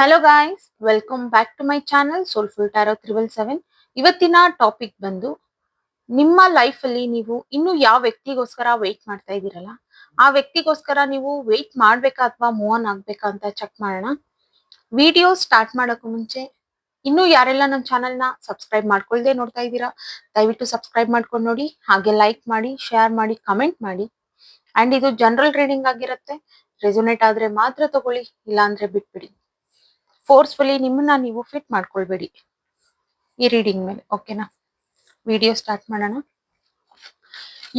Hello guys welcome back to my channel soulful tarot triple seven ಇವತ್ತಿನ topic ಬಂದು, ನಿಮ್ಮ life ಅಲ್ಲಿ ನೀವು ಇನ್ನು ಯಾವ ವ್ಯಕ್ತಿಗೋಸ್ಕರ ವೆಯ್ಟ್ ಮಾಡ್ತಾ ಇದ್ದೀರಲ್ಲ? ಆ ವ್ಯಕ್ತಿಗೋಸ್ಕರ ನೀವು ವೆಯ್ಟ್ ಮಾಡ್ಬೇಕಾ ಅಥವಾ ಮೂವ್ ಆನ್ ಆಗ್ಬೇಕಾ ಅಂತ ಚೆಕ್ ಮಾಡೋಣ. ವಿಡಿಯೋ ಸ್ಟಾರ್ಟ್ ಮಾಡೋಕ್ಕೂ ಮುಂಚೆ, ಇನ್ನು ಯಾರೆಲ್ಲ ನನ್ನ ಚಾನೆಲ್ನ ಸಬ್ಸ್ಕ್ರೈಬ್ ಮಾಡ್ಕೊಳ್ದೆ ನೋಡ್ತಾ ಇದ್ದೀರಾ, ದಯವಿಟ್ಟು ಸಬ್ಸ್ಕ್ರೈಬ್ ಮಾಡ್ಕೊಂಡು ನೋಡಿ, ಹಾಗೆ ಲೈಕ್ ಮಾಡಿ ಶೇರ್ ಮಾಡಿ ಕಮೆಂಟ್ ಮಾಡಿ. ಅಂಡ್ ಇದು ಜನರಲ್ ರೀಡಿಂಗ್ ಆಗಿರುತ್ತೆ. ರೆಸೊನೇಟ್ ಆದ್ರೆ ಮಾತ್ರ ತಗೊಳ್ಳಿ, ಇಲ್ಲಾಂದ್ರೆ ಬಿಟ್ಬಿಡಿ. ಫೋರ್ಸ್ಫುಲಿ ನಿಮ್ಮನ್ನ ನೀವು ಫಿಟ್ ಮಾಡ್ಕೊಳ್ಬೇಡಿ. ಈ ರೀಡಿಂಗ್ ಮೇಲೆ ಓಕೆನಾ ವಿಡಿಯೋ ಸ್ಟಾರ್ಟ್ ಮಾಡೋಣ.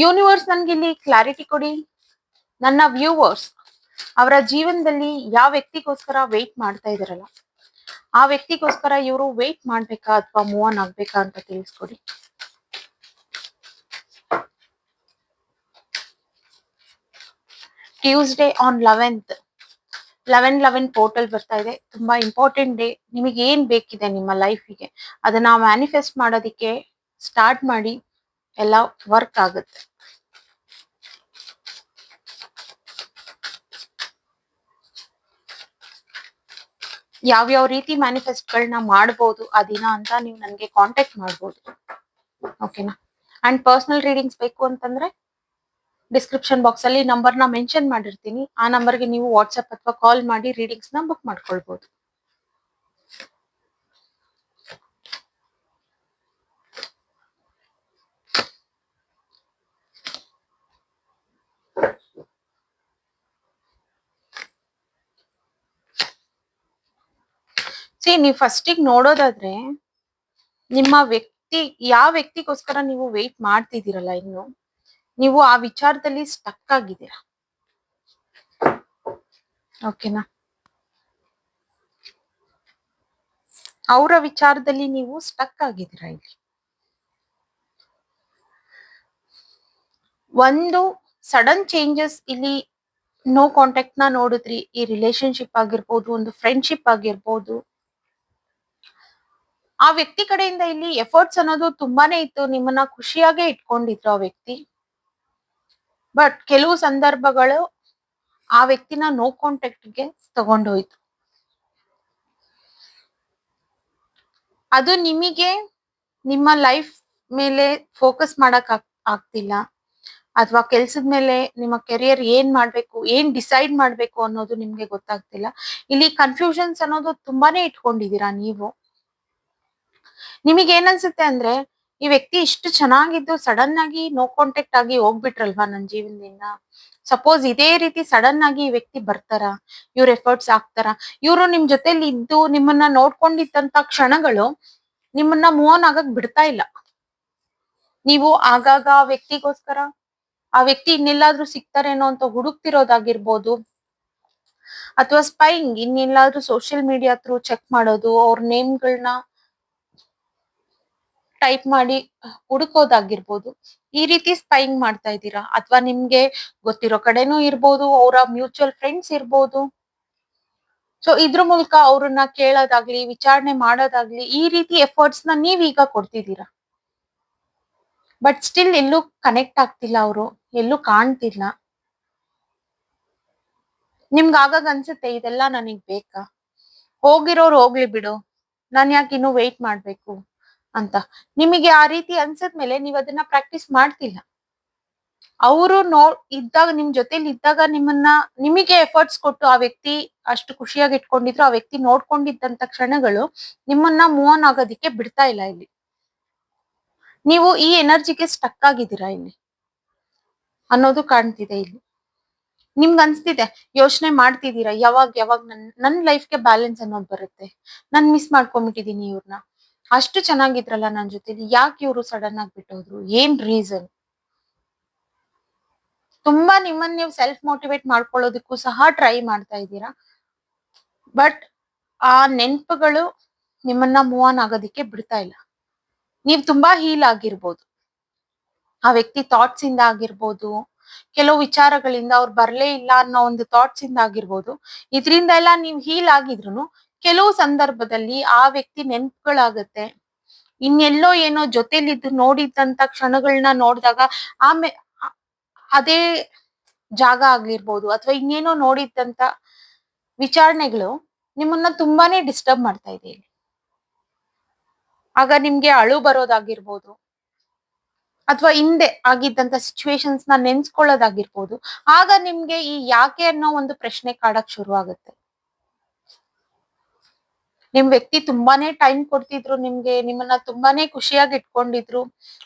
ಯೂನಿವರ್ಸ್ ನನ್ಗೆ ಇಲ್ಲಿ ಕ್ಲಾರಿಟಿ ಕೊಡಿ. ನನ್ನ ವ್ಯೂವರ್ಸ್ ಅವರ ಜೀವನದಲ್ಲಿ ಯಾವ ವ್ಯಕ್ತಿಗೋಸ್ಕರ ವೆಯ್ಟ್ ಮಾಡ್ತಾ ಇದಾರಲ್ಲ ಆ ವ್ಯಕ್ತಿಗೋಸ್ಕರ ಇವರು ವೆಯ್ಟ್ ಮಾಡ್ಬೇಕಾ ಅಥವಾ ಮೂವ್ ಆನ್ ಆಗ್ಬೇಕಾ ಅಂತ ತಿಳಿಸ್ಕೊಡಿ. Tuesday on eleventh eleven eleven portal ಬರ್ತಾ ಇದೆ. ತುಂಬಾ ಇಂಪಾರ್ಟೆಂಟ್ ಡೇ. ನಿಮಗೆ ಏನ್ ಬೇಕಿದೆ ನಿಮ್ಮ ಲೈಫಿಗೆ? ಅದನ್ನ ಮ್ಯಾನಿಫೆಸ್ಟ್ ಮಾಡೋದಿಕ್ಕೆ ಸ್ಟಾರ್ಟ್ ಮಾಡಿ. ಎಲ್ಲ ವರ್ಕ್ ಆಗುತ್ತೆ. ಯಾವ್ಯಾವ ರೀತಿ ಮ್ಯಾನಿಫೆಸ್ಟ್ಗಳನ್ನ ಮಾಡ್ಬೋದು, ಆ ದಿನ ಅಂತ ನೀವು ನನಗೆ ಕಾಂಟ್ಯಾಕ್ಟ್ ಮಾಡ್ಬೋದು. ಓಕೆನಾ? ಅಂಡ್ ಪರ್ಸನಲ್ ರೀಡಿಂಗ್ಸ್ ಬೇಕು ಅಂತಂದ್ರೆ ಡಿಸ್ಕ್ರಿಪ್ಷನ್ ಬಾಕ್ಸ್ ಅಲ್ಲಿ ನಂಬರ್ನ ಮೆನ್ಷನ್ ಮಾಡಿರ್ತೀನಿ. ಆ ನಂಬರ್ಗೆ ನೀವು ವಾಟ್ಸ್ಆಪ್ ಅಥವಾ ಕಾಲ್ ಮಾಡಿ ರೀಡಿಂಗ್ಸ್ನ ಬುಕ್ ಮಾಡ್ಕೊಳ್ಬಹುದು ಸಿ ನೀವು ಫಸ್ಟಿಗೆ ನೋಡೋದಾದ್ರೆ ನಿಮ್ಮ ವ್ಯಕ್ತಿ, ಯಾವ ವ್ಯಕ್ತಿಗೋಸ್ಕರ ನೀವು ವೆಯ್ಟ್ ಮಾಡ್ತಿದ್ದೀರಲ್ಲ ಇನ್ನು? ನೀವು ಆ ವಿಚಾರದಲ್ಲಿ ಸ್ಟಕ್ ಆಗಿದ್ದೀರಾ? ಓಕೆನಾ ಅವರ ವಿಚಾರದಲ್ಲಿ ನೀವು ಸ್ಟಕ್ ಆಗಿದ್ದೀರಾ ಇಲ್ಲಿ? ಒಂದು ಸಡನ್ ಚೇಂಜಸ್ ಇಲ್ಲಿ ನೋ ಕಾಂಟ್ಯಾಕ್ಟ್ನ ನೋಡಿದ್ರಿ, ಈ ರಿಲೇಶನ್ಶಿಪ್ ಆಗಿರ್ಬೋದು, ಒಂದು ಫ್ರೆಂಡ್ಶಿಪ್ ಆಗಿರ್ಬೋದು. ಆ ವ್ಯಕ್ತಿ ಕಡೆಯಿಂದ ಇಲ್ಲಿ ಎಫರ್ಟ್ಸ್ ಅನ್ನೋದು ತುಂಬಾನೇ ಇತ್ತು, ನಿಮ್ಮನ್ನ ಖುಷಿಯಾಗೆ ಇಟ್ಕೊಂಡಿದ್ರು ಆ ವ್ಯಕ್ತಿ. ಬಟ್ ಕೆಲವು ಸಂದರ್ಭಗಳು ಆ ವ್ಯಕ್ತಿನ ನೋ ಕಾಂಟ್ಯಾಕ್ಟ್ಗೆ ತಗೊಂಡೋಯ್ತು ಅದು ನಿಮಗೆ ನಿಮ್ಮ ಲೈಫ್ ಮೇಲೆ ಫೋಕಸ್ ಮಾಡಕ್ ಆಗ್- ಆಗ್ತಿಲ್ಲ. ಅಥವಾ ಕೆಲ್ಸದ ಮೇಲೆ ನಿಮ್ಮ ಕೆರಿಯರ್ ಏನ್ ಮಾಡ್ಬೇಕು, ಏನ್ ಡಿಸೈಡ್ ಮಾಡ್ಬೇಕು ಅನ್ನೋದು ನಿಮ್ಗೆ ಗೊತ್ತಾಗ್ತಿಲ್ಲ. ಇಲ್ಲಿ ಕನ್ಫ್ಯೂಷನ್ಸ್ ಅನ್ನೋದು ತುಂಬಾನೇ ಇಟ್ಕೊಂಡಿದೀರಾ ನೀವು? ನಿಮಗೆ ಏನನ್ಸುತ್ತೆ ಅಂದ್ರೆ ಈ ವ್ಯಕ್ತಿ ಇಷ್ಟು ಚೆನ್ನಾಗಿದ್ದು ಸಡನ್ ಆಗಿ ನೋ ಕಾಂಟ್ಯಾಕ್ಟ್ ಆಗಿ ಹೋಗ್ಬಿಟ್ರಲ್ವಾ ನನ್ನ ಜೀವನದಿಂದ? ಸಪೋಸ್ ಇದೇ ರೀತಿ ಸಡನ್ ಆಗಿ ಈ ವ್ಯಕ್ತಿ ಬರ್ತಾರ? ಇವ್ರ ಎಫರ್ಟ್ಸ್ ಆಗ್ತಾರ? ಇವರು ನಿಮ್ ಜೊತೆಲಿ ಇದ್ದು ನಿಮ್ಮನ್ನ ನೋಡ್ಕೊಂಡಿದ್ದಂತ ಕ್ಷಣಗಳು ನಿಮ್ಮನ್ನ ಮೂವ್ ಆನ್ ಆಗಕ್ ಬಿಡ್ತಾ ಇಲ್ಲ. ನೀವು ಆಗಾಗ ಆ ವ್ಯಕ್ತಿಗೋಸ್ಕರ, ಆ ವ್ಯಕ್ತಿ ಇನ್ನೆಲ್ಲಾದ್ರೂ ಸಿಗ್ತಾರೇನೋ ಅಂತ ಹುಡುಕ್ತಿರೋದಾಗಿರ್ಬೋದು, ಅಥವಾ ಸ್ಪೈಂಗ್ ಇನ್ನೆಲ್ಲಾದ್ರೂ ಸೋಷಿಯಲ್ ಮೀಡಿಯಾ ಥ್ರೂ ಚೆಕ್ ಮಾಡೋದು, ಅವ್ರ ನೇಮ್ಗಳನ್ನ ಟೈಪ್ ಮಾಡಿ ಹುಡುಕೋದಾಗಿರ್ಬೋದು. ಈ ರೀತಿ ಸ್ಪೈಂಗ್ ಮಾಡ್ತಾ ಇದ್ದೀರಾ? ಅಥವಾ ನಿಮ್ಗೆ ಗೊತ್ತಿರೋ ಕಡೆನೂ ಇರ್ಬೋದು, ಅವರ ಮ್ಯೂಚುವಲ್ ಫ್ರೆಂಡ್ಸ್ ಇರ್ಬೋದು. ಸೊ ಇದ್ರ ಮೂಲಕ ಅವ್ರನ್ನ ಕೇಳೋದಾಗ್ಲಿ, ವಿಚಾರಣೆ ಮಾಡೋದಾಗ್ಲಿ, ಈ ರೀತಿ ಎಫರ್ಟ್ಸ್ನ ನೀವೀಗ ಕೊಡ್ತಿದ್ದೀರಾ? ಬಟ್ ಸ್ಟಿಲ್ ಎಲ್ಲೂ ಕನೆಕ್ಟ್ ಆಗ್ತಿಲ್ಲ ಅವರು, ಎಲ್ಲೂ ಕಾಣ್ತಿಲ್ಲ. ನಿಮ್ಗೆ ಆಗಾಗ ಅನ್ಸುತ್ತೆ, ಇದೆಲ್ಲ ನನಗ್ ಬೇಕಾ? ಹೋಗಿರೋರು ಹೋಗ್ಲಿ ಬಿಡು. ನಾನು ಯಾಕೆ ಇನ್ನು ವೆಯ್ಟ್ ಮಾಡ್ಬೇಕು? ಅಂತ. ನಿಮಗೆ ಆ ರೀತಿ ಅನ್ಸದ್ಮೇಲೆ ನೀವ್ ಅದನ್ನ ಪ್ರಾಕ್ಟೀಸ್ ಮಾಡ್ತಿಲ್ಲ. ಅವರು ನೋ, ಇದ್ದಾಗ ನಿಮ್ ಜೊತೆಲಿ ಇದ್ದಾಗ ನಿಮ್ಮನ್ನ, ನಿಮಗೆ ಎಫರ್ಟ್ಸ್ ಕೊಟ್ಟು ಆ ವ್ಯಕ್ತಿ ಅಷ್ಟು ಖುಷಿಯಾಗಿ ಇಟ್ಕೊಂಡಿದ್ರು, ಆ ವ್ಯಕ್ತಿ ನೋಡ್ಕೊಂಡಿದ್ದಂತ ಕ್ಷಣಗಳು ನಿಮ್ಮನ್ನ ಮೂವ್ ಆನ್ ಆಗೋದಿಕ್ಕೆ ಬಿಡ್ತಾ ಇಲ್ಲ ಇಲ್ಲಿ. ನೀವು ಈ ಎನರ್ಜಿಗೆ ಸ್ಟಕ್ ಆಗಿದ್ದೀರಾ ಇಲ್ಲಿ? ಅನ್ನೋದು ಕಾಣ್ತಿದೆ ಇಲ್ಲಿ. ನಿಮ್ಗೆ ಅನ್ಸ್ತಿದೆ, ಯೋಚನೆ ಮಾಡ್ತಿದ್ದೀರಾ? ಯಾವಾಗ ಯಾವಾಗ ನನ್ ನನ್ ಲೈಫ್ಗೆ ಬ್ಯಾಲೆನ್ಸ್ ಅನ್ನೋದು ಬರುತ್ತೆ. ನಾನ್ ಮಿಸ್ ಮಾಡ್ಕೊಂಡ್ಬಿಟ್ಟಿದೀನಿ ಇವ್ರನ್ನ ಅಷ್ಟು ಚೆನ್ನಾಗಿದ್ರಲ್ಲ ನನ್ ಜೊತೆಲಿ? ಯಾಕೆ ಇವ್ರು ಸಡನ್ ಆಗಿ ಬಿಟ್ಟೋದ್ರು? ಏನ್ ರೀಸನ್ ತುಂಬಾ ನಿಮ್ಮನ್ನ ನೀವು ಸೆಲ್ಫ್ ಮೋಟಿವೇಟ್ ಮಾಡ್ಕೊಳ್ಳೋದಕ್ಕೂ ಸಹ ಟ್ರೈ ಮಾಡ್ತಾ ಇದ್ದೀರಾ. ಬಟ್ ಆ ನೆನಪುಗಳು ನಿಮ್ಮನ್ನ ಮೂವ್ ಆನ್ ಆಗೋದಿಕ್ಕೆ ಬಿಡ್ತಾ ಇಲ್ಲ. ನೀವ್ ತುಂಬಾ ಹೀಲ್ ಆಗಿರ್ಬೋದು. ಆ ವ್ಯಕ್ತಿ ಥಾಟ್ಸ್ ಇಂದ ಆಗಿರ್ಬೋದು. ಕೆಲವು ವಿಚಾರಗಳಿಂದ ಅವ್ರು ಬರ್ಲೇ ಇಲ್ಲ ಅನ್ನೋ ಒಂದು ಥಾಟ್ಸ್ ಇಂದ ಆಗಿರ್ಬೋದು. ಇದರಿಂದ ಎಲ್ಲ ನೀವು ಹೀಲ್ ಆಗಿದ್ರು ಕೆಲವು ಸಂದರ್ಭದಲ್ಲಿ ಆ ವ್ಯಕ್ತಿ ನೆನ್ಪುಗಳಾಗತ್ತೆ. ಇನ್ನೆಲ್ಲೋ ಏನೋ ಜೊತೆಲಿದ್ದು ನೋಡಿದ್ದಂತ ಕ್ಷಣಗಳನ್ನ ನೋಡಿದಾಗ ಆಮೆ, ಅದೇ ಜಾಗ ಆಗಿರ್ಬೋದು ಅಥವಾ ಇನ್ನೇನೋ ನೋಡಿದ್ದಂತ ವಿಚಾರಣೆಗಳು ನಿಮ್ಮನ್ನ ತುಂಬಾನೇ ಡಿಸ್ಟರ್ಬ್ ಮಾಡ್ತಾ ಇದೆ ಆಗ ನಿಮ್ಗೆ ಅಳು ಬರೋದಾಗಿರ್ಬೋದು ಅಥವಾ ಹಿಂದೆ ಆಗಿದ್ದಂತ ಸಿಚುವೇಶನ್ಸ್ನ ನೆನ್ಸ್ಕೊಳ್ಳೋದಾಗಿರ್ಬೋದು. ಆಗ ನಿಮ್ಗೆ ಈ ಯಾಕೆ ಅನ್ನೋ ಒಂದು ಪ್ರಶ್ನೆ ಕಾಡಕ್ ಶುರು ಆಗುತ್ತೆ ನಿಮ್ ವ್ಯಕ್ತಿ ತುಂಬಾನೇ ಟೈಮ್ ಕೊಡ್ತಿದ್ರು, ನಿಮ್ಗೆ ನಿಮ್ಮನ್ನ ತುಂಬಾನೇ ಖುಷಿಯಾಗಿ ಇಟ್ಕೊಂಡಿದ್ರು.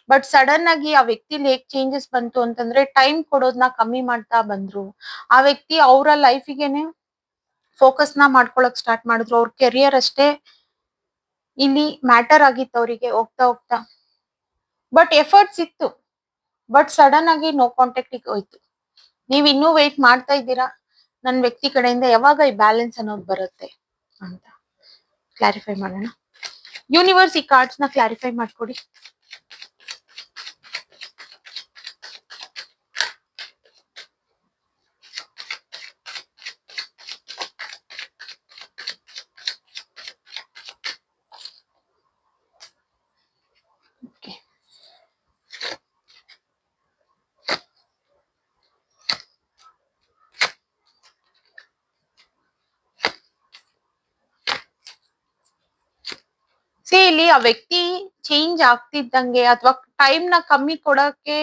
ಬಟ್ ಸಡನ್ ಆಗಿ ಆ ವ್ಯಕ್ತಿಲಿ ಹೇಗ್ ಚೇಂಜಸ್ ಬಂತು ಅಂತಂದ್ರೆ ಟೈಮ್ ಕೊಡೋದನ್ನ ಕಮ್ಮಿ ಮಾಡ್ತಾ ಬಂದ್ರು. ಆ ವ್ಯಕ್ತಿ ಅವರ ಲೈಫಿಗೆನೆ ಫೋಕಸ್ನ ಮಾಡ್ಕೊಳಕ್ ಸ್ಟಾರ್ಟ್ ಮಾಡಿದ್ರು. ಅವ್ರ ಕೆರಿಯರ್ ಅಷ್ಟೇ ಇಲ್ಲಿ ಮ್ಯಾಟರ್ ಆಗಿತ್ತು ಅವರಿಗೆ ಹೋಗ್ತಾ ಹೋಗ್ತಾ. ಬಟ್ ಎಫರ್ಟ್ಸ್ ಇತ್ತು. ಬಟ್ ಸಡನ್ ಆಗಿ ನೋ ಕಾಂಟ್ಯಾಕ್ಟ್ ಹೋಯ್ತು. ನೀವ್ ಇನ್ನೂ ವೇಟ್ ಮಾಡ್ತಾ ಇದ್ದೀರಾ? ನನ್ ವ್ಯಕ್ತಿ ಕಡೆಯಿಂದ ಯಾವಾಗ ಈ ಬ್ಯಾಲೆನ್ಸ್ ಅನ್ನೋದು ಬರುತ್ತೆ ಅಂತ. ಕ್ಲಾರಿಫೈ ಮಾಡೋಣ. ಯೂನಿವರ್ಸ್ ಈ ಕಾರ್ಡ್ಸ್ನ ಕ್ಲಾರಿಫೈ ಮಾಡ್ಕೊಡಿ. ಸಿ ಇಲ್ಲಿ ಆ ವ್ಯಕ್ತಿ ಚೇಂಜ್ ಆಗ್ತಿದ್ದಂಗೆ ಅಥವಾ ಟೈಮ್ನ ಕಮ್ಮಿ ಕೊಡಕ್ಕೆ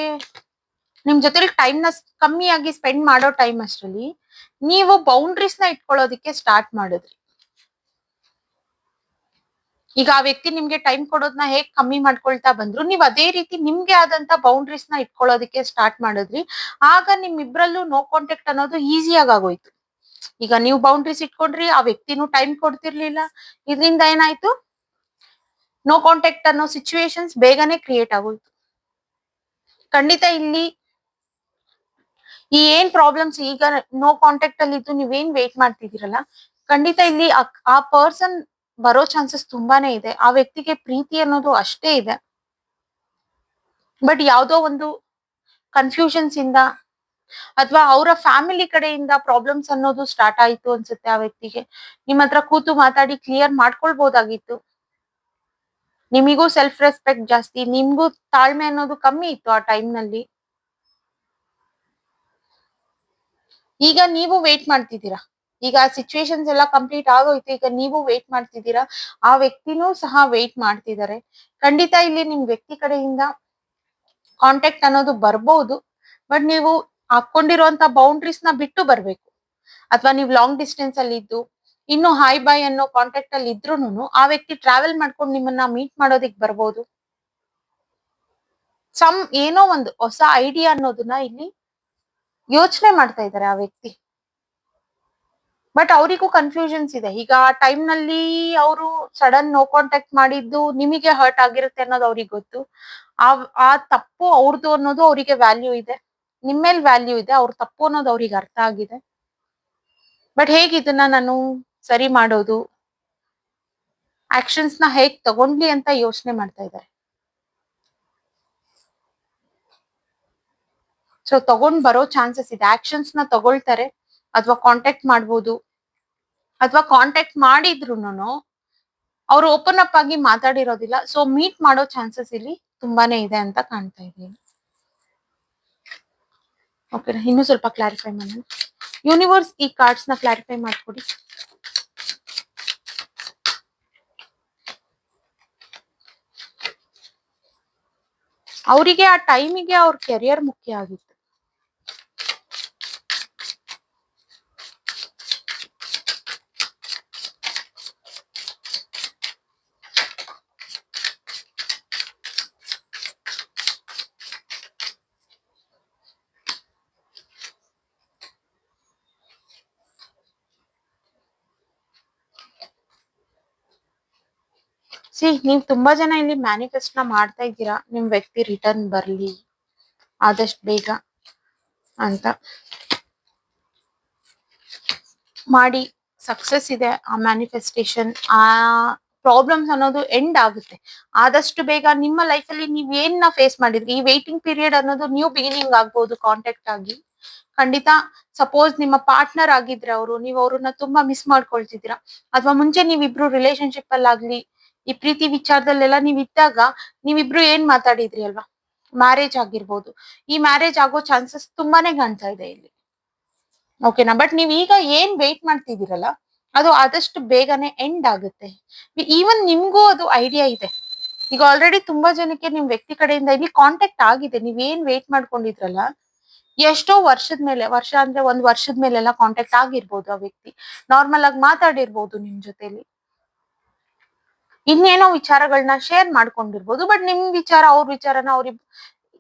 ನಿಮ್ ಜೊತೆಲಿ ಟೈಮ್ನ ಕಮ್ಮಿಯಾಗಿ ಸ್ಪೆಂಡ್ ಮಾಡೋ ಟೈಮ್ ಅಷ್ಟರಲ್ಲಿ ನೀವು ಬೌಂಡ್ರೀಸ್ನ ಇಟ್ಕೊಳ್ಳೋದಕ್ಕೆ ಸ್ಟಾರ್ಟ್ ಮಾಡಿದ್ರಿ. ಈಗ ಆ ವ್ಯಕ್ತಿ ನಿಮ್ಗೆ ಟೈಮ್ ಕೊಡೋದನ್ನ ಹೇಗ್ ಕಮ್ಮಿ ಮಾಡ್ಕೊಳ್ತಾ ಬಂದ್ರು, ನೀವ್ ಅದೇ ರೀತಿ ನಿಮ್ಗೆ ಆದಂತ ಬೌಂಡ್ರೀಸ್ನ ಇಟ್ಕೊಳ್ಳೋದಕ್ಕೆ ಸ್ಟಾರ್ಟ್ ಮಾಡಿದ್ರಿ. ಆಗ ನಿಮ್ಮಿಬ್ರಲ್ಲೂ ನೋ ಕಾಂಟ್ಯಾಕ್ಟ್ ಅನ್ನೋದು ಈಸಿಯಾಗಿ ಆಗೋಯ್ತು. ಈಗ ನೀವು ಬೌಂಡ್ರೀಸ್ ಇಟ್ಕೊಂಡ್ರಿ, ಆ ವ್ಯಕ್ತಿನೂ ಟೈಮ್ ಕೊಡ್ತಿರ್ಲಿಲ್ಲ. ಇದರಿಂದ ಏನಾಯ್ತು? ನೋ ಕಾಂಟ್ಯಾಕ್ಟ್ ಅನ್ನೋ ಸಿಚುವೇಶನ್ಸ್ ಬೇಗನೆ ಕ್ರಿಯೇಟ್ ಆಗೋಯ್ತು. ಖಂಡಿತ ಇಲ್ಲಿ ಈ ಏನ್ ಪ್ರಾಬ್ಲಮ್ಸ್ ಈಗ ನೋ ಕಾಂಟ್ಯಾಕ್ಟ್ ಅಲ್ಲಿ ಇದ್ದು ನೀವೇನ್ ವೇಟ್ ಮಾಡ್ತಿದ್ದೀರಲ್ಲ, ಖಂಡಿತ ಇಲ್ಲಿ ಆ- ಪರ್ಸನ್ ಬರೋ ಚಾನ್ಸಸ್ ತುಂಬಾನೇ ಇದೆ. ಆ ವ್ಯಕ್ತಿಗೆ ಪ್ರೀತಿ ಅನ್ನೋದು ಅಷ್ಟೇ ಇದೆ. ಬಟ್ ಯಾವ್ದೋ ಒಂದು ಕನ್ಫ್ಯೂಷನ್ಸ್ ಇಂದ ಅಥವಾ ಅವರ ಫ್ಯಾಮಿಲಿ ಕಡೆಯಿಂದ ಪ್ರಾಬ್ಲಮ್ಸ್ ಅನ್ನೋದು ಸ್ಟಾರ್ಟ್ ಆಯ್ತು ಅನ್ಸುತ್ತೆ ಆ ವ್ಯಕ್ತಿಗೆ. ನಿಮ್ಮ ಹತ್ರ ಕೂತು ಮಾತಾಡಿ ಕ್ಲಿಯರ್ ಮಾಡ್ಕೊಳ್ಬೋದಾಗಿತ್ತು. ನಿಮಿಗೂ ಸೆಲ್ಫ್ ರೆಸ್ಪೆಕ್ಟ್ ಜಾಸ್ತಿ, ನಿಮ್ಗೂ ತಾಳ್ಮೆ ಅನ್ನೋದು ಕಮ್ಮಿ ಇತ್ತು ಆ ಟೈಮ್ನಲ್ಲಿ. ಈಗ ನೀವು ವೇಟ್ ಮಾಡ್ತಿದ್ದೀರಾ? ಈಗ ಸಿಚುವೇಶನ್ಸ್ ಎಲ್ಲ ಕಂಪ್ಲೀಟ್ ಆಗೋಯ್ತು, ಈಗ ನೀವು ವೇಟ್ ಮಾಡ್ತಿದ್ದೀರಾ? ಆ ವ್ಯಕ್ತಿನೂ ಸಹ ವೇಟ್ ಮಾಡ್ತಿದ್ದಾರೆ. ಖಂಡಿತ ಇಲ್ಲಿ ನಿಮ್ ವ್ಯಕ್ತಿ ಕಡೆಯಿಂದ ಕಾಂಟ್ಯಾಕ್ಟ್ ಅನ್ನೋದು ಬರ್ಬೋದು ಬಟ್ ನೀವು ಹಾಕೊಂಡಿರುವಂತ ಬೌಂಡ್ರೀಸ್ನ ಬಿಟ್ಟು ಬರ್ಬೇಕು. ಅಥವಾ ನೀವು ಲಾಂಗ್ ಡಿಸ್ಟೆನ್ಸ್ ಅಲ್ಲಿ ಇದ್ದು ಇನ್ನು ಹಾಯ್ ಬಾಯ್ ಅನ್ನೋ ಕಾಂಟ್ಯಾಕ್ಟ್ ಅಲ್ಲಿ ಇದ್ರೂನು ಆ ವ್ಯಕ್ತಿ ಟ್ರಾವೆಲ್ ಮಾಡ್ಕೊಂಡು ನಿಮ್ಮನ್ನ ಮೀಟ್ ಮಾಡೋದಿಕ್ ಬರ್ಬೋದು. ಸಮ್ ಏನೋ ಒಂದು ಹೊಸ ಐಡಿಯಾ ಅನ್ನೋದನ್ನ ಇಲ್ಲಿ ಯೋಚನೆ ಮಾಡ್ತಾ ಇದ್ದಾರೆ ಆ ವ್ಯಕ್ತಿ. ಬಟ್ ಅವರಿಗೂ ಕನ್ಫ್ಯೂಷನ್ಸ್ ಇದೆ. ಈಗ ಆ ಟೈಮ್ನಲ್ಲಿ ಅವರು ಸಡನ್ ನೋ ಕಾಂಟ್ಯಾಕ್ಟ್ ಮಾಡಿದ್ದು ನಿಮಗೆ ಹರ್ಟ್ ಆಗಿರುತ್ತೆ ಅನ್ನೋದು ಅವ್ರಿಗೆ ಗೊತ್ತು. ಆ ಆ ತಪ್ಪು ಅವ್ರದ್ದು ಅನ್ನೋದು ಅವರಿಗೆ ವ್ಯಾಲ್ಯೂ ಇದೆ. ನಿಮ್ಮೇಲ್ ವ್ಯಾಲ್ಯೂ ಇದೆ, ಅವ್ರ ತಪ್ಪು ಅನ್ನೋದು ಅವ್ರಿಗೆ ಅರ್ಥ ಆಗಿದೆ. ಬಟ್ ಹೇಗಿದನ್ನ ನಾನು ಸರಿ ಮಾಡೋದು? ಆಕ್ಷನ್ಸ್ನ ಹೇಗ್ ತಗೊಂಡ್ಲಿ ಅಂತ ಯೋಚನೆ ಮಾಡ್ತಾ ಇದ್ದಾರೆ. ಸೊ ತಗೊಂಡ್ ಬರೋ ಚಾನ್ಸಸ್ ಇದೆ. ಆಕ್ಷನ್ಸ್ನ ತಗೊಳ್ತಾರೆ. ಅಥವಾ ಕಾಂಟ್ಯಾಕ್ಟ್ ಮಾಡ್ಬೋದು. ಅಥವಾ ಕಾಂಟ್ಯಾಕ್ಟ್ ಮಾಡಿದ್ರು ಅವ್ರು ಓಪನ್ ಅಪ್ ಆಗಿ ಮಾತಾಡಿರೋದಿಲ್ಲ. ಸೊ ಮೀಟ್ ಮಾಡೋ ಚಾನ್ಸಸ್ ಇಲ್ಲಿ ತುಂಬಾನೇ ಇದೆ ಅಂತ ಕಾಣ್ತಾ ಇದೆ. ಓಕೆ ಇನ್ನು ಸ್ವಲ್ಪ ಕ್ಲಾರಿಫೈ ಮಾಡೋಣ. ಯೂನಿವರ್ಸ್ ಈ ಕಾರ್ಡ್ಸ್ನ ಕ್ಲಾರಿಫೈ ಮಾಡ್ಕೊಡಿ. ಅವರಿಗೆ ಆ ಟೈಮಿಗೆ ಅವ್ರ ಕೆರಿಯರ್ ಮುಖ್ಯ ಆಗಿತ್ತು. ಸಿ ನೀವ್ ತುಂಬಾ ಜನ ಇಲ್ಲಿ ಮ್ಯಾನಿಫೆಸ್ಟ್ನ ಮಾಡ್ತಾ ಇದ್ದೀರಾ. ನಿಮ್ ವ್ಯಕ್ತಿ ರಿಟರ್ನ್ ಬರ್ಲಿ. ಆದಷ್ಟು ಬೇಗ ಅಂತ. ಮಾಡಿ ಸಕ್ಸಸ್ ಇದೆ ಆ ಮ್ಯಾನಿಫೆಸ್ಟೇಷನ್ ಆ ಪ್ರಾಬ್ಲಮ್ಸ್ ಅನ್ನೋದು ಎಂಡ್ ಆಗುತ್ತೆ. ಆದಷ್ಟು ಬೇಗ ನಿಮ್ಮ ಲೈಫ್ ಅಲ್ಲಿ ನೀವ್ ಏನ್ನ ಫೇಸ್ ಮಾಡಿದ್ರಿ, ಈ ವೇಟಿಂಗ್ ಪೀರಿಯಡ್ ಅನ್ನೋದು ನ್ಯೂ ಬಿಗಿನಿಂಗ್ ಆಗ್ಬೋದು ಕಾಂಟ್ಯಾಕ್ಟ್ ಆಗಿ. ಖಂಡಿತ ಸಪೋಸ್ ನಿಮ್ಮ ಪಾರ್ಟ್ನರ್ ಆಗಿದ್ರೆ ಅವರು, ನೀವು ಅವ್ರನ್ನ ತುಂಬಾ ಮಿಸ್ ಮಾಡ್ಕೊಳ್ತಿದ್ದೀರಾ. ಅಥವಾ ಮುಂಚೆ ನೀವಿಬ್ರು ರಿಲೇಶನ್ಶಿಪ್ ಅಲ್ಲಿ ಆಗ್ಲಿ ಈ ಪ್ರೀತಿ ವಿಚಾರದಲ್ಲೆಲ್ಲ ನೀವ್ ಇದ್ದಾಗ ನೀವಿಬ್ರು ಏನ್ ಮಾತಾಡಿದ್ರಿ ಅಲ್ವಾ? ಮ್ಯಾರೇಜ್ ಆಗಿರ್ಬೋದು. ಈ ಮ್ಯಾರೇಜ್ ಆಗೋ ಚಾನ್ಸಸ್ ತುಂಬಾನೇ ಕಾಣ್ತಾ ಇದೆ ಇಲ್ಲಿ. ಓಕೆನಾ ಬಟ್ ನೀವ್ ಈಗ ಏನ್ ವೇಟ್ ಮಾಡ್ತಿದ್ದೀರಲ್ಲ, ಅದು ಆದಷ್ಟು ಬೇಗನೆ ಎಂಡ್ ಆಗುತ್ತೆ. ಈವನ್ ನಿಮ್ಗೂ ಅದು ಐಡಿಯಾ ಇದೆ. ಈಗ ಆಲ್ರೆಡಿ ತುಂಬಾ ಜನಕ್ಕೆ ನಿಮ್ ವ್ಯಕ್ತಿ ಕಡೆಯಿಂದ ಇಲ್ಲಿ ಕಾಂಟ್ಯಾಕ್ಟ್ ಆಗಿದೆ. ನೀವ್ ಏನ್ ವೇಟ್ ಮಾಡ್ಕೊಂಡಿದ್ರಲ್ಲ, ಎಷ್ಟೋ ವರ್ಷದ ಮೇಲೆ, ವರ್ಷ ಅಂದ್ರೆ ಒಂದ್ ವರ್ಷದ ಮೇಲೆಲ್ಲ ಕಾಂಟ್ಯಾಕ್ಟ್ ಆಗಿರ್ಬೋದು ಆ ವ್ಯಕ್ತಿ. ನಾರ್ಮಲ್ ಆಗಿ ಮಾತಾಡಿರ್ಬೋದು ನಿಮ್ ಜೊತೆಲಿ. ಇನ್ನೇನೋ ವಿಚಾರಗಳನ್ನ ಶೇರ್ ಮಾಡ್ಕೊಂಡಿರ್ಬೋದು ಬಟ್ ನಿಮ್ ವಿಚಾರ, ಅವ್ರ ವಿಚಾರನ, ಅವ್ರ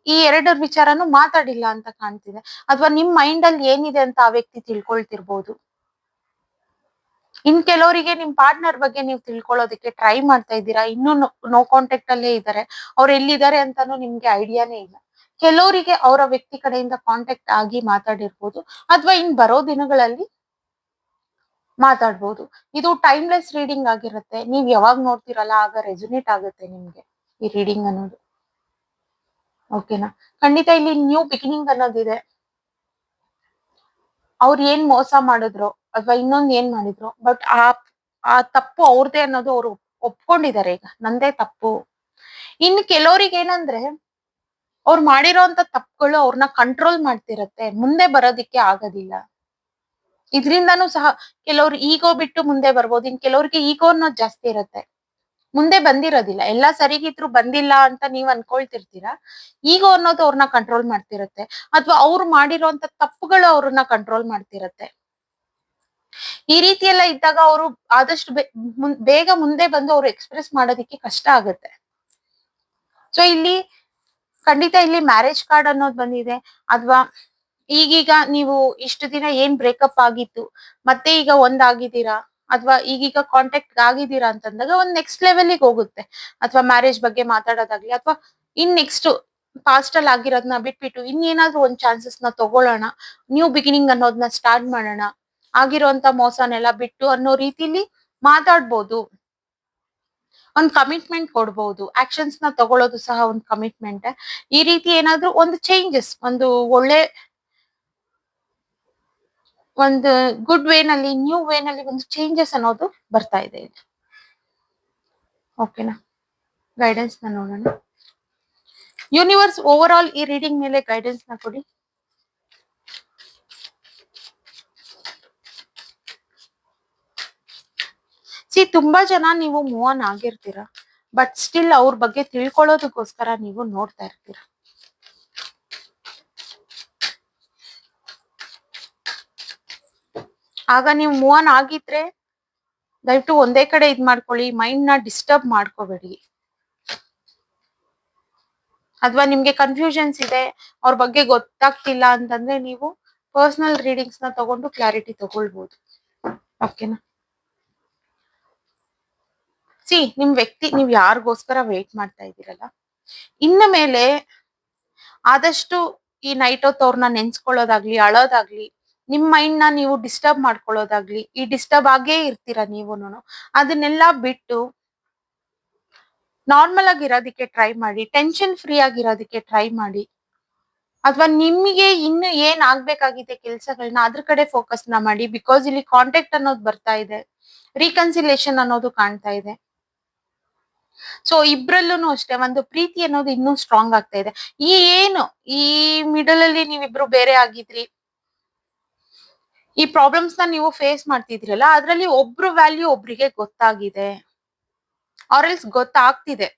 ಈ ಎರಡರ ವಿಚಾರನು ಮಾತಾಡಿಲ್ಲ ಅಂತ ಕಾಣ್ತಿದೆ. ಅಥವಾ ನಿಮ್ ಮೈಂಡ್ ಅಲ್ಲಿ ಏನಿದೆ ಅಂತ ಆ ವ್ಯಕ್ತಿ ತಿಳ್ಕೊಳ್ತಿರ್ಬೋದು. ಇನ್ ಕೆಲವರಿಗೆ ನಿಮ್ ಪಾರ್ಟ್ನರ್ ಬಗ್ಗೆ ನೀವು ತಿಳ್ಕೊಳ್ಳೋದಕ್ಕೆ ಟ್ರೈ ಮಾಡ್ತಾ ಇದ್ದೀರಾ, ಇನ್ನೂ ನೋ ಕಾಂಟ್ಯಾಕ್ಟ್ ಅಲ್ಲೇ ಇದ್ದಾರೆ ಅವ್ರು ಎಲ್ಲಿದ್ದಾರೆ ಅಂತಾನು ನಿಮ್ಗೆ ಐಡಿಯಾನೇ ಇಲ್ಲ. ಕೆಲವರಿಗೆ ಅವರ ವ್ಯಕ್ತಿ ಕಡೆಯಿಂದ ಕಾಂಟ್ಯಾಕ್ಟ್ ಆಗಿ ಮಾತಾಡಿರ್ಬೋದು, ಅಥವಾ ಇನ್ ಬರೋ ದಿನಗಳಲ್ಲಿ ಮಾತಾಡ್ಬೋದು. ಇದು ಟೈಮ್ಲೆಸ್ ರೀಡಿಂಗ್ ಆಗಿರುತ್ತೆ. ನೀವು ಯಾವಾಗ ನೋಡ್ತಿರಲ್ಲ, ಆಗ ರೆಸುನೇಟ್ ಆಗುತ್ತೆ ನಿಮ್ಗೆ ಈ ರೀಡಿಂಗ್ ಅನ್ನೋದು. ಓಕೆನಾ ಖಂಡಿತ ಇಲ್ಲಿ ನ್ಯೂ ಬಿಗಿನಿಂಗ್ ಅನ್ನೋದಿದೆ. ಅವ್ರು ಏನ್ ಮೋಸ ಮಾಡಿದ್ರು, ಅಥವಾ ಇನ್ನೊಂದ್ ಏನ್ ಮಾಡಿದ್ರು ಬಟ್ ಆ ಆ ತಪ್ಪು ಅವ್ರದೇ ಅನ್ನೋದು ಅವ್ರು ಒಪ್ಕೊಂಡಿದ್ದಾರೆ ಈಗ. ನಂದೇ ತಪ್ಪು. ಇನ್ನು ಕೆಲವರಿಗೆ ಏನಂದ್ರೆ, ಅವ್ರು ಮಾಡಿರೋಂತ ತಪ್ಪುಗಳು ಅವ್ರನ್ನ ಕಂಟ್ರೋಲ್ ಮಾಡ್ತಿರತ್ತೆ. ಮುಂದೆ ಬರೋದಿಕ್ಕೆ ಆಗೋದಿಲ್ಲ. ಇದ್ರಿಂದಾನು ಸಹ ಕೆಲವ್ರು ಈಗೋ ಬಿಟ್ಟು ಮುಂದೆ ಬರ್ಬೋದು. ಇನ್ ಕೆಲವ್ರಿಗೆ ಈಗೋ ಅನ್ನೋದು ಜಾಸ್ತಿ ಇರುತ್ತೆ. ಮುಂದೆ ಬಂದಿರೋದಿಲ್ಲ. ಎಲ್ಲಾ ಸರಿಗಿದ್ರು ಬಂದಿಲ್ಲ ಅಂತ ನೀವ್ ಅನ್ಕೊಳ್ತಿರ್ತೀರಾ? ಈಗೋ ಅನ್ನೋದು ಅವ್ರನ್ನ ಕಂಟ್ರೋಲ್ ಮಾಡ್ತಿರತ್ತೆ. ಅಥವಾ ಅವ್ರು ಮಾಡಿರೋಂತ ತಪ್ಪುಗಳು ಅವ್ರನ್ನ ಕಂಟ್ರೋಲ್ ಮಾಡ್ತಿರತ್ತೆ. ಈ ರೀತಿ ಎಲ್ಲ ಇದ್ದಾಗ ಅವರು ಆದಷ್ಟು ಬೇಗ ಮುಂದೆ ಬಂದು ಅವ್ರು ಎಕ್ಸ್ಪ್ರೆಸ್ ಮಾಡೋದಿಕ್ಕೆ ಕಷ್ಟ ಆಗುತ್ತೆ. ಸೊ ಇಲ್ಲಿ ಖಂಡಿತ ಇಲ್ಲಿ ಮ್ಯಾರೇಜ್ ಕಾರ್ಡ್ ಅನ್ನೋದು ಬಂದಿದೆ. ಅಥವಾ ಈಗೀಗ ನೀವು ಇಷ್ಟು ದಿನ ಏನ್ ಬ್ರೇಕಪ್ ಆಗಿತ್ತು, ಮತ್ತೆ ಈಗ ಒಂದಾಗಿದ್ದೀರಾ? ಅಥವಾ ಈಗೀಗ ಕಾಂಟ್ಯಾಕ್ಟ್ ಆಗಿದ್ದೀರಾ ಅಂತಂದಾಗ ಒಂದ್ ನೆಕ್ಸ್ಟ್ ಲೆವೆಲ್ಗೆ ಹೋಗುತ್ತೆ. ಅಥವಾ ಮ್ಯಾರೇಜ್ ಬಗ್ಗೆ ಮಾತಾಡೋದಾಗ್ಲಿ, ಅಥವಾ ಇನ್ ನೆಕ್ಸ್ಟ್ ಪಾಸ್ಟ್ ಅಲ್ಲಿ ಆಗಿರೋದನ್ನ ಬಿಟ್ಬಿಟ್ಟು ಇನ್ನೇನಾದ್ರೂ ಒಂದ್ ಚಾನ್ಸಸ್ನ ತಗೊಳ್ಳೋಣ ನ್ಯೂ ಬಿಗಿನಿಂಗ್ ಅನ್ನೋದನ್ನ ಸ್ಟಾರ್ಟ್ ಮಾಡೋಣ ಆಗಿರುವಂತ ಮೋಸನೆಲ್ಲ ಬಿಟ್ಟು ಅನ್ನೋ ರೀತಿಲಿ ಮಾತಾಡ್ಬೋದು. ಒಂದ್ ಕಮಿಟ್ಮೆಂಟ್ ಕೊಡ್ಬೋದು. ಆಕ್ಷನ್ಸ್ನ ತಗೊಳ್ಳೋದು ಸಹ ಒಂದು ಕಮಿಟ್ಮೆಂಟ್ ಈ ರೀತಿ ಏನಾದ್ರೂ ಒಂದು ಚೇಂಜಸ್ ಒಂದು ಒಳ್ಳೆ ಒಂದು ಗುಡ್ ವೇನಲ್ಲಿ ನ್ಯೂ ವೇನಲ್ಲಿ ಒಂದು ಚೇಂಜಸ್ ಅನ್ನೋದು ಬರ್ತಾ ಇದೆ ಇಲ್ಲಿ. ಓಕೆನಾ ಗೈಡೆನ್ಸ್ನ ನೋಡೋಣ. ಯೂನಿವರ್ಸ್ ಓವರ್ ಆಲ್ ಈ ರೀಡಿಂಗ್ ಮೇಲೆ ಗೈಡೆನ್ಸ್ನ ಕೊಡಿ. ಸಿ ತುಂಬಾ ಜನ ನೀವು ಮೂವ್ ಆನ್ ಆಗಿರ್ತೀರ ಬಟ್ ಸ್ಟಿಲ್ ಅವ್ರ ಬಗ್ಗೆ ತಿಳ್ಕೊಳ್ಳೋದಕ್ಕೋಸ್ಕರ ನೀವು ನೋಡ್ತಾ ಇರ್ತೀರ. ಆಗ ನೀವು ಮೂವ್ ಆನ್ ಆಗಿದ್ರೆ ದಯವಿಟ್ಟು ಒಂದೇ ಕಡೆ ಇದ್ ಮಾಡ್ಕೊಳ್ಳಿ ಮೈಂಡ್ನ ಡಿಸ್ಟರ್ಬ್ ಮಾಡ್ಕೋಬೇಡಿ. ಅಥವಾ ನಿಮ್ಗೆ ಕನ್ಫ್ಯೂಷನ್ಸ್ ಇದೆ, ಅವ್ರ ಬಗ್ಗೆ ಗೊತ್ತಾಗ್ತಿಲ್ಲ ಅಂತಂದ್ರೆ ನೀವು ಪರ್ಸನಲ್ ರೀಡಿಂಗ್ಸ್ನ ತಗೊಂಡು ಕ್ಲಾರಿಟಿ ತಗೊಳ್ಬಹುದು ಓಕೆನಾ ಸಿ ನಿಮ್ ವ್ಯಕ್ತಿ, ನೀವ್ ಯಾರಿಗೋಸ್ಕರ ವೇಟ್ ಮಾಡ್ತಾ ಇದ್ದೀರಲ್ಲ? ಇನ್ನ ಮೇಲೆ ಆದಷ್ಟು ಈ ನೈಟ್ ಹೊತ್ತು ಅವ್ರನ್ನ ನೆನ್ಸ್ಕೊಳ್ಳೋದಾಗ್ಲಿ, ಅಳೋದಾಗ್ಲಿ ನಿಮ್ ಮೈಂಡ್ನ ನೀವು ಡಿಸ್ಟರ್ಬ್ ಮಾಡ್ಕೊಳ್ಳೋದಾಗ್ಲಿ, ಈ ಡಿಸ್ಟರ್ಬ್ ಆಗೇ ಇರ್ತೀರ ನೀವುನು ಅದನ್ನೆಲ್ಲ ಬಿಟ್ಟು ನಾರ್ಮಲ್ ಆಗಿ ಇರೋದಕ್ಕೆ ಟ್ರೈ ಮಾಡಿ ಟೆನ್ಷನ್ ಫ್ರೀ ಆಗಿರೋದಕ್ಕೆ ಟ್ರೈ ಮಾಡಿ, ಅಥವಾ ನಿಮಗೆ ಇನ್ನು ಏನ್ ಆಗ್ಬೇಕಾಗಿದೆ ಕೆಲಸಗಳನ್ನ ಅದ್ರ ಕಡೆ ಫೋಕಸ್ನ ಮಾಡಿ ಬಿಕಾಸ್ ಇಲ್ಲಿ ಕಾಂಟ್ಯಾಕ್ಟ್ ಅನ್ನೋದು ಬರ್ತಾ ಇದೆ ರೀಕನ್ಸಿಲೇಷನ್ ಅನ್ನೋದು ಕಾಣ್ತಾ ಇದೆ. ಸೊ ಇಬ್ರಲ್ಲೂ ಅಷ್ಟೇ, ಒಂದು ಪ್ರೀತಿ ಅನ್ನೋದು ಇನ್ನೂ ಸ್ಟ್ರಾಂಗ್ ಆಗ್ತಾ ಇದೆ. ಈ ಏನು, ಈ ಮಿಡಲ್ ಅಲ್ಲಿ ನೀವಿಬ್ರು ಬೇರೆ ಆಗಿದ್ರಿ ಈ ಪ್ರಾಬ್ಲಮ್ಸ್ನ ನೀವು ಫೇಸ್ ಮಾಡ್ತಿದ್ರಲ್ಲ ಅದ್ರಲ್ಲಿ ಒಬ್ರು ವ್ಯಾಲ್ಯೂ ಒಬ್ರಿಗೆ ಗೊತ್ತಾಗಿದೆ. ಆರ್ಎಲ್ಸ್ ಗೊತ್ತಾಗ್ತಿದೆ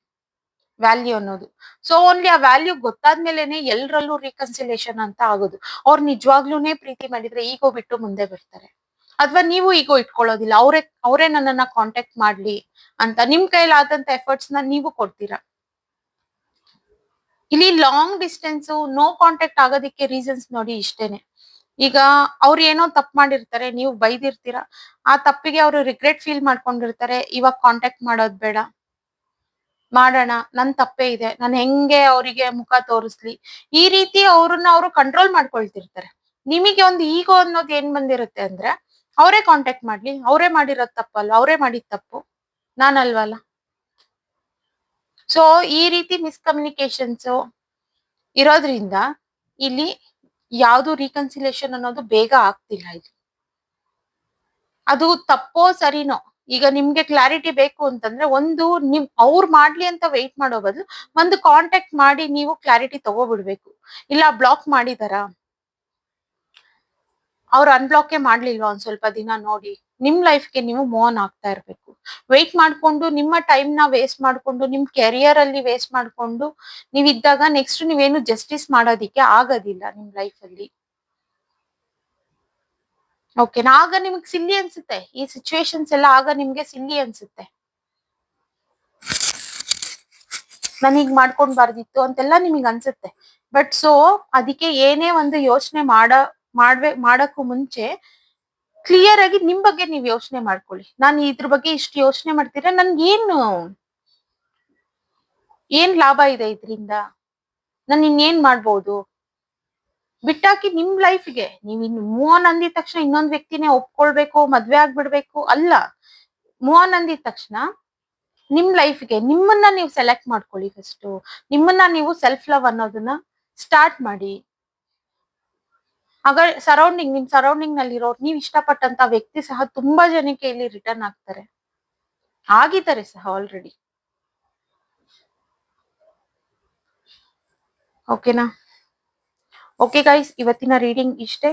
ವ್ಯಾಲ್ಯೂ ಅನ್ನೋದು. ಸೊ ಓನ್ಲಿ ಆ ವ್ಯಾಲ್ಯೂ ಗೊತ್ತಾದ್ಮೇಲೆನೆ ಎಲ್ರಲ್ಲೂ ರೀಕನ್ಸಿಲೇಷನ್ ಅಂತ ಆಗೋದು. ಅವ್ರು ನಿಜವಾಗ್ಲೂನೇ ಪ್ರೀತಿ ಮಾಡಿದ್ರೆ ಈಗೋ ಬಿಟ್ಟು ಮುಂದೆ ಬರ್ತಾರೆ. ಅಥವಾ ನೀವು ಈಗೋ ಇಟ್ಕೊಳ್ಳೋದಿಲ್ಲ. ಅವರೇ ಅವರೇ ನನ್ನನ್ನ ಕಾಂಟ್ಯಾಕ್ಟ್ ಮಾಡ್ಲಿ ಅಂತ, ನಿಮ್ ಕೈಲಾದಂತ ಎಫರ್ಟ್ಸ್ನ ನೀವು ಕೊಡ್ತೀರಾ? ಇಲ್ಲಿ ಲಾಂಗ್ ಡಿಸ್ಟೆನ್ಸ್ ನೋ ಕಾಂಟ್ಯಾಕ್ಟ್ ಆಗೋದಿಕ್ಕೆ ರೀಸನ್ಸ್ ನೋಡಿ ಇಷ್ಟೇನೆ. ಈಗ ಅವ್ರು ಏನೋ ತಪ್ಪು ಮಾಡಿರ್ತಾರೆ, ನೀವು ಬೈದಿರ್ತೀರಾ, ಆ ತಪ್ಪಿಗೆ ಅವರು ರಿಗ್ರೆಟ್ ಫೀಲ್ ಮಾಡ್ಕೊಂಡಿರ್ತಾರೆ, ಇವಾಗ ಕಾಂಟ್ಯಾಕ್ಟ್ ಮಾಡೋದ್ ಬೇಡ. ಮಾಡೋಣ, ನನ್ ತಪ್ಪೇ ಇದೆ, ನಾನು ಹೆಂಗೆ ಅವರಿಗೆ ಮುಖ ತೋರಿಸ್ಲಿ? ಈ ರೀತಿ ಅವ್ರನ್ನ ಅವರು ಕಂಟ್ರೋಲ್ ಮಾಡ್ಕೊಳ್ತಿರ್ತಾರೆ. ನಿಮಗೆ ಒಂದು ಈಗೋ ಅನ್ನೋದು ಏನ್ ಬಂದಿರುತ್ತೆ ಅಂದ್ರೆ, ಅವರೇ ಕಾಂಟ್ಯಾಕ್ಟ್ ಮಾಡ್ಲಿ, ಅವರೇ ಮಾಡಿರೋದ್ ತಪ್ಪಲ್ಲ ಅವರೇ ಮಾಡಿದ ತಪ್ಪು, ನಾನಲ್ವಲ್ಲ? ಸೊ ಈ ರೀತಿ ಮಿಸ್ಕಮ್ಯುನಿಕೇಶನ್ಸ್ ಇರೋದ್ರಿಂದ ಇಲ್ಲಿ ಯಾವ್ದು ರೀಕನ್ಸಿಲೇಷನ್ ಅನ್ನೋದು ಬೇಗ ಆಗ್ತಿಲ್ಲ ಇಲ್ಲಿ ಅದು ತಪ್ಪೋ ಸರಿನೋ, ಈಗ ನಿಮ್ಗೆ ಕ್ಲಾರಿಟಿ ಬೇಕು ಅಂತಂದ್ರೆ ಒಂದು ನಿಮ್, ಅವ್ರು ಮಾಡ್ಲಿ ಅಂತ ವೆಯ್ಟ್ ಮಾಡೋ ಬದಲು ಒಂದು ಕಾಂಟ್ಯಾಕ್ಟ್ ಮಾಡಿ ನೀವು ಕ್ಲಾರಿಟಿ ತಗೋಬಿಡ್ಬೇಕು. ಇಲ್ಲ ಬ್ಲಾಕ್ ಮಾಡಿದಾರ? ಅವ್ರು ಅನ್ಬ್ಲಾಕೇ ಮಾಡ್ಲಿಲ್ವಾ ಒಂದ್ ಸ್ವಲ್ಪ ದಿನ ನೋಡಿ. ನಿಮ್ ಲೈಫ್ಗೆ ನೀವು ಮೋನ್ ಆಗ್ತಾ ಇರ್ಬೇಕು. ವೆಯ್ಟ್ ಮಾಡ್ಕೊಂಡು ನಿಮ್ಮ ಟೈಮ್ನ ವೇಸ್ಟ್ ಮಾಡ್ಕೊಂಡು, ನಿಮ್ ಕೆರಿಯರ್ ಅಲ್ಲಿ ವೇಸ್ಟ್ ಮಾಡ್ಕೊಂಡು ನೀವ್ ಇದ್ದಾಗ ನೆಕ್ಸ್ಟ್ ನೀವೇನು ಜಸ್ಟಿಸ್ ಮಾಡೋದಿಕ್ಕೆ ಆಗೋದಿಲ್ಲ ನಿಮ್ ಲೈಫ್ ಅಲ್ಲಿ. ಓಕೆನಾ ಆಗ ನಿಮ್ಗೆ ಸಿಲ್ಲಿ ಅನ್ಸುತ್ತೆ. ಈ ಸಿಚುವೇಶನ್ಸ್ ಎಲ್ಲ ಆಗ ನಿಮ್ಗೆ ಸಿಲ್ಲಿ ಅನ್ಸುತ್ತೆ. ನಾನು ಹೀಗ್ ಮಾಡ್ಕೊಂಡ್ಬಾರ್ದಿತ್ತು ಅಂತೆಲ್ಲ ನಿಮಗ್ ಅನ್ಸುತ್ತೆ. ಬಟ್ ಸೊ ಅದಕ್ಕೆ ಏನೇ ಒಂದು ಯೋಚನೆ ಮಾಡ ಮಾಡ್ಬೇಕು ಮಾಡಕ್ಕೂ ಮುಂಚೆ ಕ್ಲಿಯರ್ ಆಗಿ ನಿಮ್ ಬಗ್ಗೆ ನೀವ್ ಯೋಚನೆ ಮಾಡ್ಕೊಳ್ಳಿ. ನಾನು ಇದ್ರ ಬಗ್ಗೆ ಇಷ್ಟು ಯೋಚನೆ ಮಾಡ್ತೀರಾ ನನ್ಗೆ ಏನು, ಏನ್ ಲಾಭ ಇದೆ ಇದರಿಂದ? ನಾನು ಇನ್ನೇನ್ ಮಾಡ್ಬೋದು? ಬಿಟ್ಟಾಕಿ ನಿಮ್ ಲೈಫ್ಗೆ ನೀವ್ ಇನ್ನು ಮೂವ್ ಆನ್ ಅಂದಿದ ತಕ್ಷಣ ಇನ್ನೊಂದ್ ವ್ಯಕ್ತಿನೇ ಒಪ್ಕೊಳ್ಬೇಕು, ಮದ್ವೆ ಆಗ್ಬಿಡ್ಬೇಕು ಅಲ್ಲ. ಮೂವ್ ಅಂದಿದ ತಕ್ಷಣ ನಿಮ್ ಲೈಫ್ಗೆ ನಿಮ್ಮನ್ನ ನೀವು ಸೆಲೆಕ್ಟ್ ಮಾಡ್ಕೊಳ್ಳಿ ಫಸ್ಟ್ ನಿಮ್ಮನ್ನ ನೀವು ಸೆಲ್ಫ್ ಲವ್ ಅನ್ನೋದನ್ನ ಸ್ಟಾರ್ಟ್ ಮಾಡಿ. ಆಗ ಸರೌಂಡಿಂಗ್ ನಿಮ್ ಸರೌಂಡಿಂಗ್ನಲ್ಲಿ ಇರೋ ನೀವ್ ಇಷ್ಟಪಟ್ಟಂತ ವ್ಯಕ್ತಿ ಸಹ ತುಂಬಾ ಜನಕ್ಕೆ ಇಲ್ಲಿ ರಿಟರ್ನ್ ಆಗ್ತಾರೆ. ಆಗಿದ್ದಾರೆ ಸಹ ಆಲ್ರೆಡಿ ಓಕೆನಾ ಓಕೆ ಗೈಸ್ ಇವತ್ತಿನ ರೀಡಿಂಗ್ ಇಷ್ಟೇ.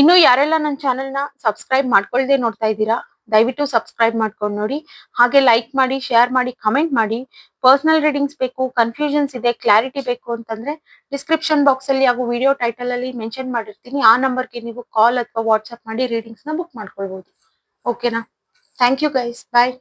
ಇನ್ನು ಯಾರೆಲ್ಲ ನನ್ನ ಚಾನೆಲ್ನ ಸಬ್ಸ್ಕ್ರೈಬ್ ಮಾಡ್ಕೊಳ್ದೆ ನೋಡ್ತಾ ಇದ್ದೀರಾ ದಯವಿಟ್ಟು ಸಬ್ಸ್ಕ್ರೈಬ್ ಮಾಡ್ಕೊಂಡು ನೋಡಿ. ಹಾಗೆ ಲೈಕ್ ಮಾಡಿ ಶೇರ್ ಮಾಡಿ ಕಮೆಂಟ್ ಮಾಡಿ. ಪರ್ಸನಲ್ ರೀಡಿಂಗ್ಸ್ ಬೇಕು ಕನ್ಫ್ಯೂಷನ್ಸ್ ಇದೆ ಕ್ಲಾರಿಟಿ ಬೇಕು ಅಂತಂದ್ರೆ ಡಿಸ್ಕ್ರಿಪ್ಷನ್ ಬಾಕ್ಸ್ ಅಲ್ಲಿ ಹಾಗೂ ವಿಡಿಯೋ ಟೈಟಲ್ ಅಲ್ಲಿ ಮೆನ್ಷನ್ ಮಾಡಿರ್ತೀನಿ. ಆ ನಂಬರ್ಗೆ ನೀವು ಕಾಲ್ ಅಥವಾ ವಾಟ್ಸ್ಆಪ್ ಮಾಡಿ ರೀಡಿಂಗ್ಸ್ನ ಬುಕ್ ಮಾಡ್ಕೊಳ್ಬಹುದು ಓಕೆನಾ ಥ್ಯಾಂಕ್ ಯು ಗೈಸ್ ಬಾಯ್